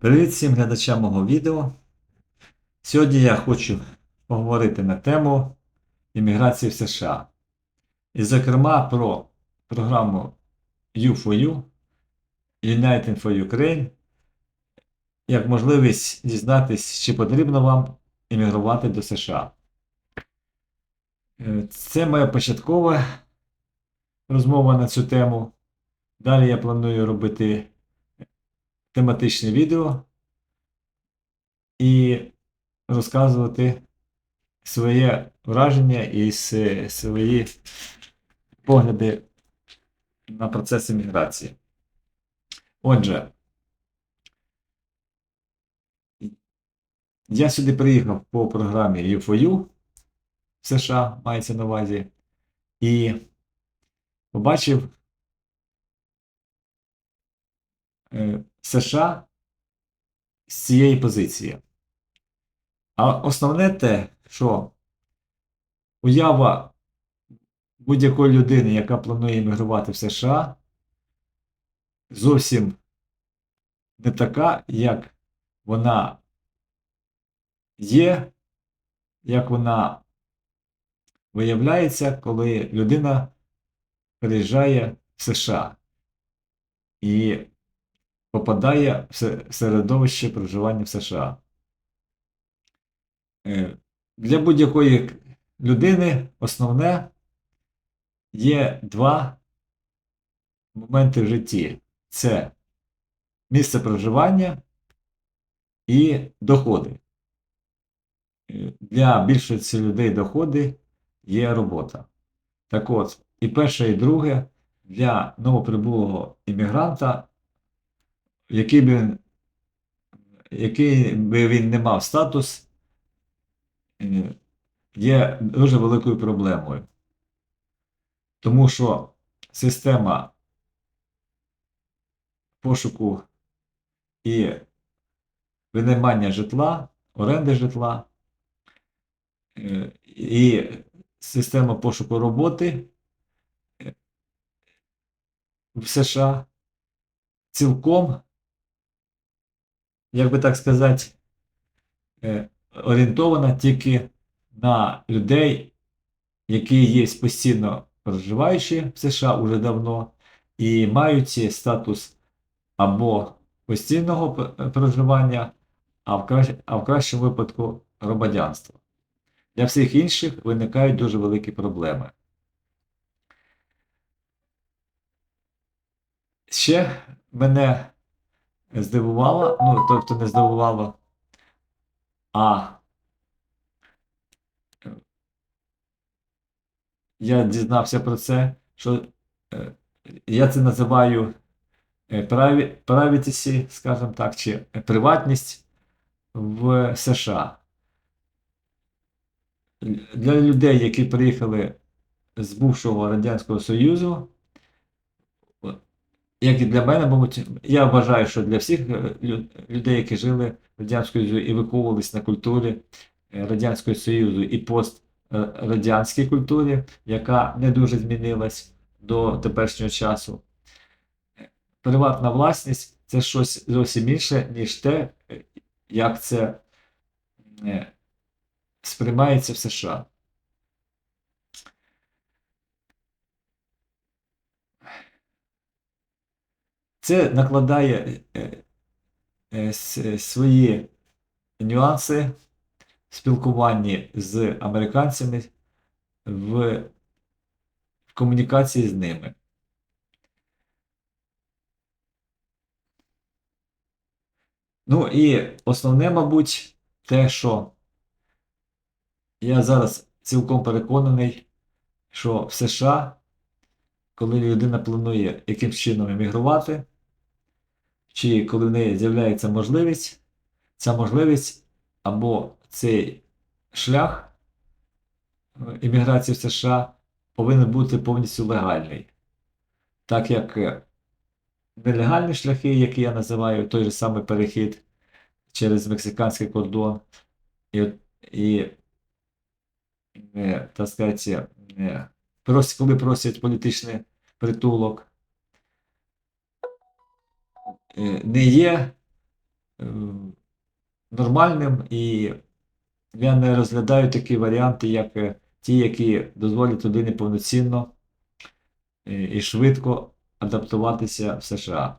Привіт всім глядачам мого відео. Сьогодні я хочу поговорити на тему імміграції в США. І, зокрема, про програму U4U United for Ukraine, як можливість дізнатися, чи потрібно вам іммігрувати до США. Е, Це моя початкова розмова на цю тему. Далі я планую робити тематичне відео і розказувати своє враження і свої погляди на процес імміграції. Отже, я сюди приїхав по програмі U4U в США, мається на увазі, і побачив США з цієї позиції. А основне те, що уява будь-якої людини, яка планує іммігрувати в США, зовсім не така, як вона є, як вона виявляється, коли людина переїжджає в США і попадає в середовище проживання в США. Е, Для будь-якої людини основне є два моменти в житті: це місце проживання і доходи. Е, Для більшості людей доходи є робота. Так от, і перше, і друге для новоприбулого іммігранта який би, який би він не мав статус, е, є дуже великою проблемою. Тому що система пошуку і винаймання житла, оренди житла е, і система пошуку роботи е, в США цілком як би так сказати, е, орієнтована тільки на людей, які є постійно проживаючі в США уже давно, і мають статус або постійного проживання, а в, кращ... а в кращому випадку громадянства. Для всіх інших виникають дуже великі проблеми. Ще мене здивувало, ну, тобто не здивувало, а. Я дізнався про це, що е, я це називаю е, праві- privacy, скажімо так, чи приватність в США. Для людей, які приїхали з бувшого Радянського Союзу, як і для мене, мабуть, я вважаю, що для всіх е, людей, які жили в Радянському Союзі і виховувалися на культурі е, Радянського Союзу і пострадянській культурі, яка не дуже змінилась до теперішнього часу. е, Приватна власність це щось зовсім інше, ніж те, е, як це е, сприймається в США. Це накладає е, е, с- свої нюанси в спілкуванні з американцями в, комунікації з ними. Ну і основне, мабуть, те, що я зараз цілком переконаний, що в США, коли людина планує якимсь чином емігрувати, чи коли в неї з'являється можливість, ця можливість або цей шлях е, імміграції в США повинен бути повністю легальний. Так як е, нелегальні шляхи, які я називаю, той же самий перехід через мексиканський кордон, і, і е, так сказати, коли просять політичний притулок, не є е, нормальним, і я не розглядаю такі варіанти, як е, ті, які дозволять людині повноцінно е, і швидко адаптуватися в США.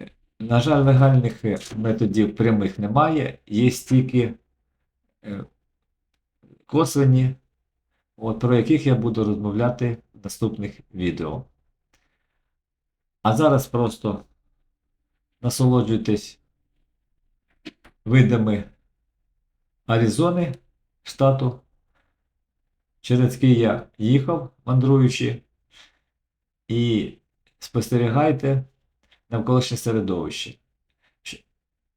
Е, На жаль, легальних е, методів прямих немає, є тільки е, косвені, от, про яких я буду розмовляти в наступних відео. А зараз просто насолоджуйтесь видами Аризони, штату, через який я їхав, мандруючи, і спостерігайте навколишнє середовище.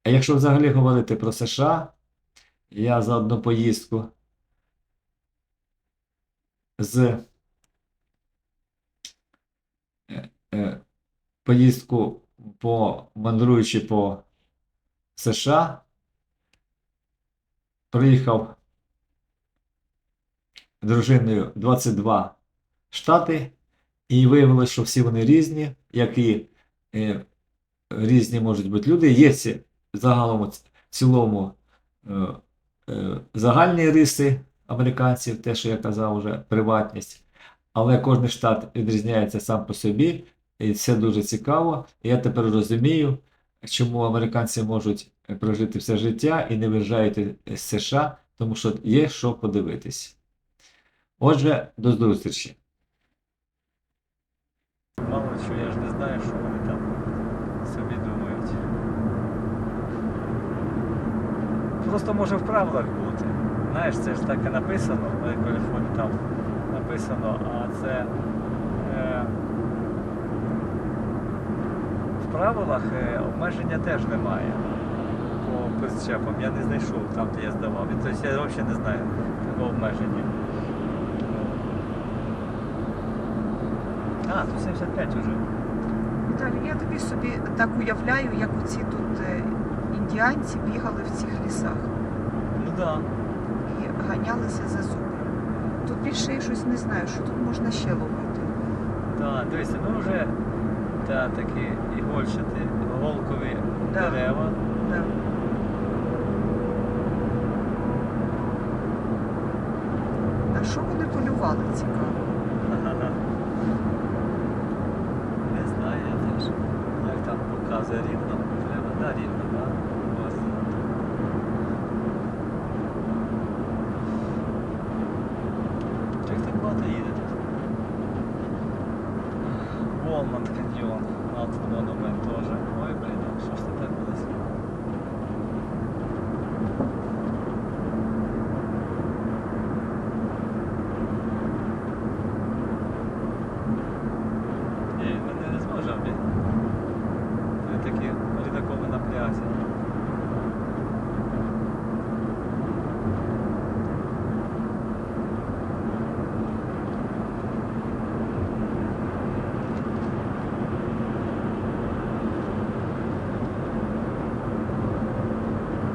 А якщо взагалі говорити про США, я за одну поїздку з е, е, поїздку по мандруючи по США, приїхав дружиною 22 штати, і виявилося, що всі вони різні, як і е, різні можуть бути люди. Є ці, загалом в цілому е, е, загальні риси американців, те, що я казав, вже приватність. Але кожен штат відрізняється сам по собі, і це дуже цікаво. Я тепер розумію, чому американці можуть прожити все життя і не виїжджають з США, тому що є що подивитись. Отже, до зустрічі. Мало що, я ж не знаю, що вони там собі думають. Просто може в правилах бути. Знаєш, це ж так і написано, моєму телефоні там написано, а це е, в правилах е, обмеження теж немає. По прищепам. Я не знайшов там, де я здавав. Тобто я взагалі не знаю такого обмеження. А, тут 75 уже. Віталій, я тобі собі так уявляю, як оці тут е, індіанці бігали в цих лісах Ну да. і ганялися за зубром. Тут більше я щось не знаю, що тут можна ще ловити. Так, дивися, ну вже та, такі ігольчаті, голкові Да. дерева. Да. На що вони полювали цікаво? Ага. Не знаю я теж. Як там показує рівно, треба, да, рівно, да? Ось. Як так багато їде тут? Волмонт каньйон, а тут монумент теж. Ой, блін, а що ж це так буде? Ні, ми не зможемо. Ми, ми такі літакові на пляжі.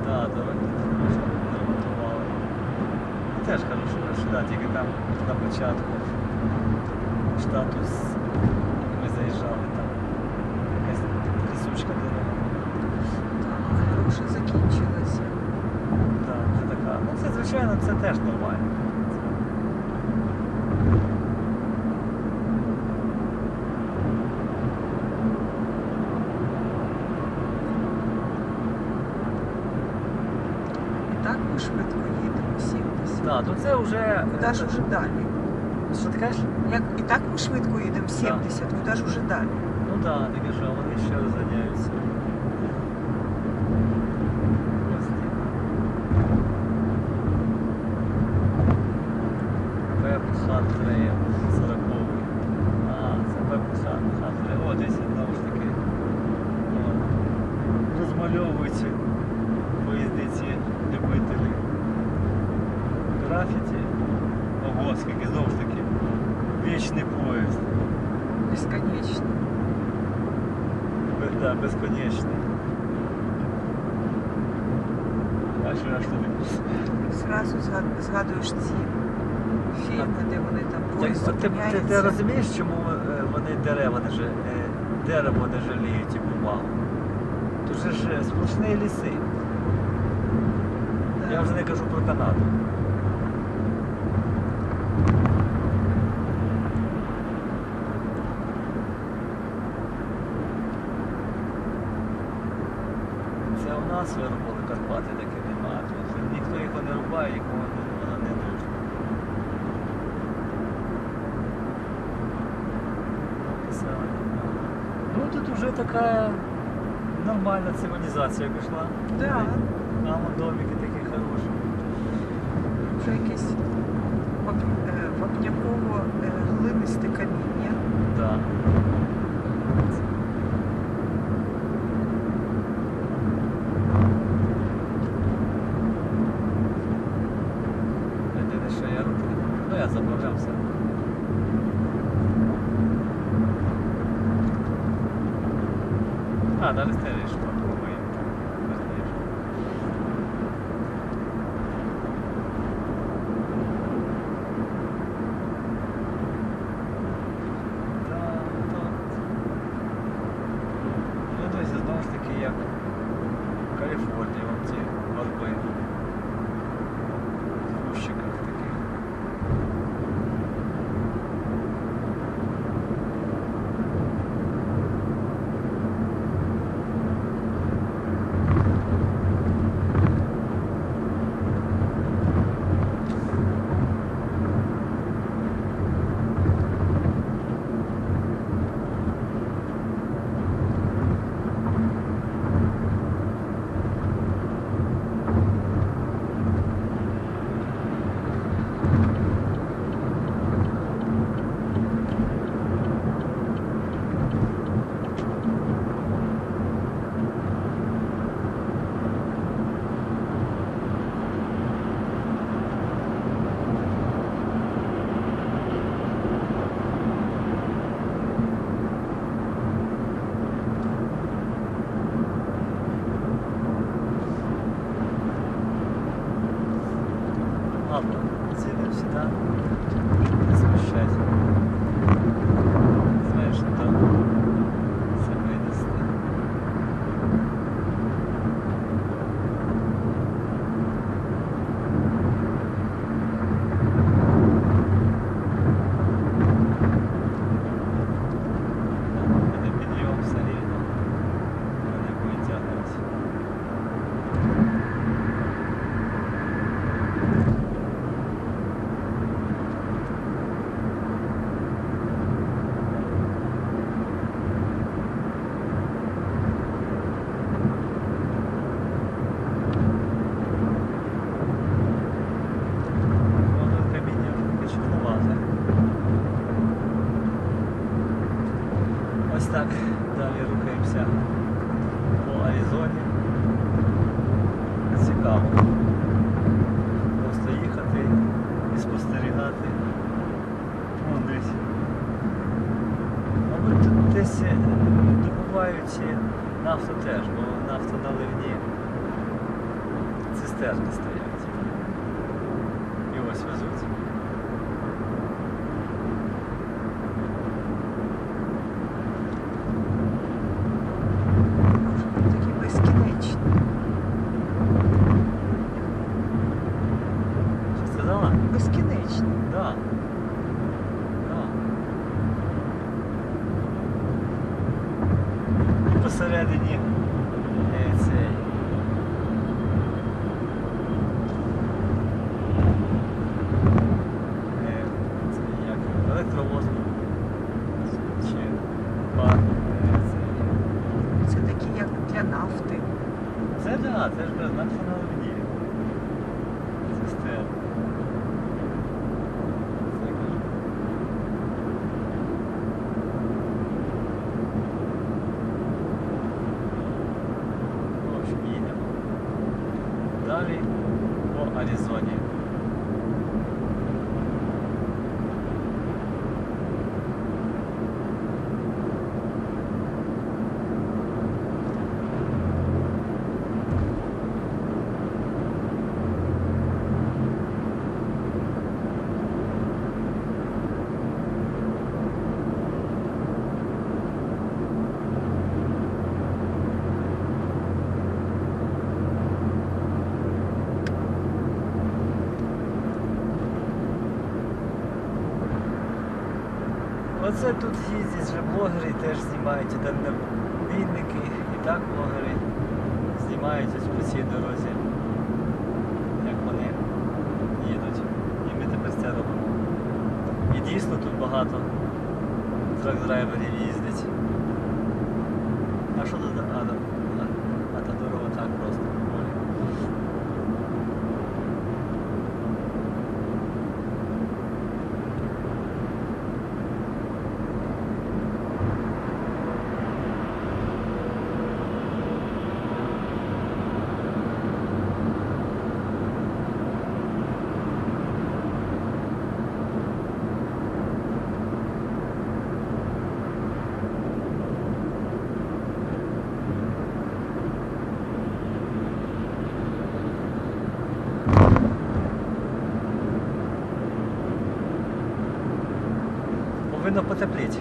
Да, дороги ремонтували. Теж хорошо, що да, тільки там на початку штатус ми заїжджали там. Якась трісучка дорога. Так, вже закінчилася. Так, це така. Ну це звичайно це теж нормально. І так ми швидко їдемо 70. Так, то це вже. Куди ж уже далі? Що ти кажеш? Як і так ми швидко їдемо 70, куди ж уже далі? Ну так, да, таке що вони ще розганяються. Да, безконечний. Бачиш, аж тобі. Зразу згад- згадуєш ці фільми, де вони там поїзд ти, ти, ти розумієш, чому е, вони дерева не жаліють, дерево не жаліють і бумагу? Тут же ж е, сплошні ліси. Я вже не кажу про Канаду. У нас Карпати, таке немає. Ніхто його не рубає, нікому не- воно не нужно. Ну тут вже така нормальна цивілізація пішла. Да. Там от домики такі хороші. Вже якесь вап- вапняково е, глинисте каміння. Да. Ось так. Далі рухаємося по Аризоні. Цікаво. Просто їхати і спостерігати. Вон десь. Мабуть, тут десь е, добувають нафту теж, бо нафту наливні цистерни стоять. І ось везуть. Такі безкінечні. Що сказала? Безкінечні. Да. Да. І посередині е, цей. Е, це як електровоз. Чи бар. е, цей. Це такі, як для нафти. Це да, це ж без нафта на ливні. Цистерна. Це кажу. В общем, їдемо. Далі по Аризоні. Це тут їздять вже блогери, теж знімають і і так блогери знімають ось по цій дорозі, як вони їдуть. І ми тепер це робимо. І дійсно тут багато трак-драйверів їздять. А що тут? А, да, а, а та дорога так просто. Ой. Повинно потепліти.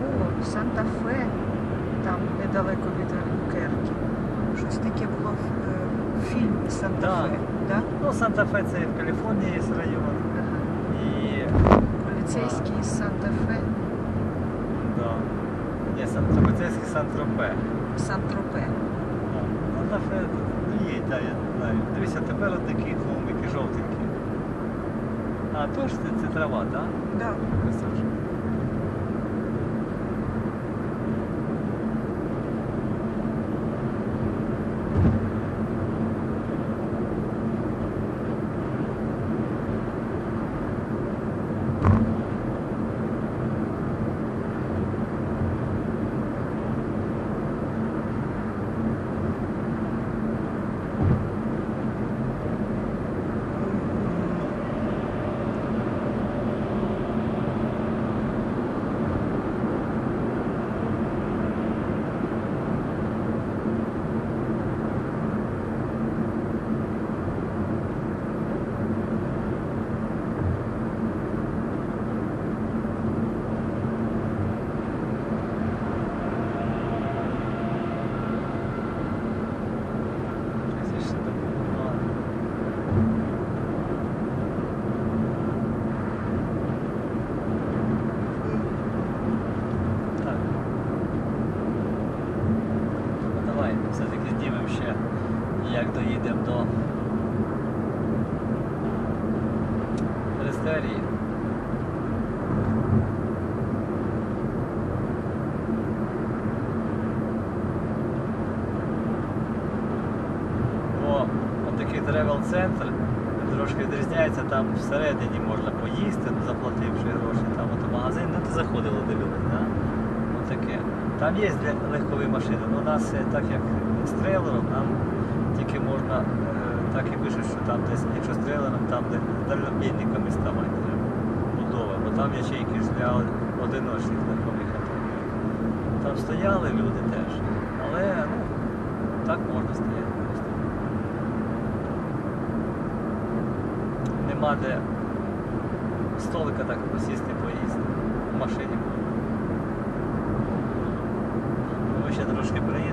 О, Санта-Фе, там недалеко від Керкі. Щось таке було в, е, в фільмі Санта-Фе. Да. Ну, Санта-Фе це в Каліфорнії є район. Ага. І Поліцейський із Санта-Фе, да. Сан- поліцейський Сан-Тропе. Сан-Тропе. Санта-Фе, ну є, так, я не знаю. Дивися, тепер от такі холмики жовтенькі. А, то ж це, це трава, так? Да. Так. Це ще так, ну, Так. Ну, давай, все-таки знімемо ще, як доїдемо до Рестерії. Бо от такий тревел-центр трошки відрізняється, там всередині можна поїсти, заплативши гроші, там от магазин, ну ти заходило, дивились, да? Таке. Там є легкові машини, але у нас е, так як з трейлером, нам тільки можна, е, так і пишуть, що там десь, якщо з там де дальнобійниками ставати треба. Бо там ячейки ж для одиночних легкових автомобілів. Там стояли люди теж. Але ну, так можна стояти просто. Нема де столика так посісти, поїсти. В машині. Ми ще трошки приїдемо,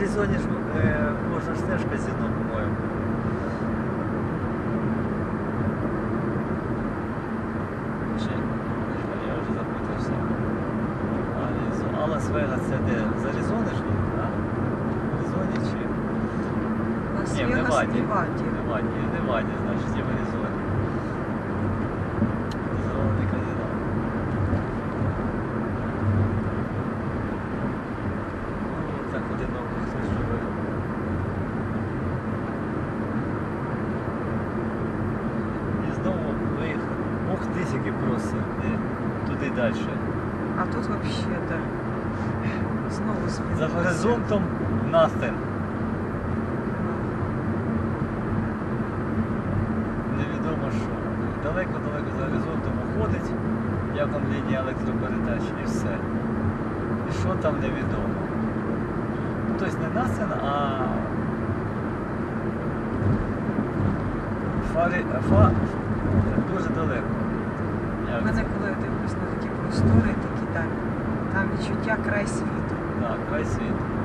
Аризоні ж е, можна ж теж казино, по-моєму. Я вже запутався. А Лас-Вегас це де? З Аризони ж він, так? В Аризоні чи? Ні, в Неваді. Неваді. В Неваді, значить, і в Аризоні. Зелений казино. Ну, так одиноко хтось живе. І знову виїхав. Ух ти, скільки просто. Де? Туди далі. А тут взагалі, да. Знову За змінилося. горизонтом nothing. Невідомо що. Далеко-далеко за горизонтом уходить, як там лінія електропередач і все. І що там невідомо. Ну, тобто не насен, а фари, фа, дуже далеко. У Як мене, коли дивлюсь на такі простори, такі далі, там відчуття край світу. Так, край світу.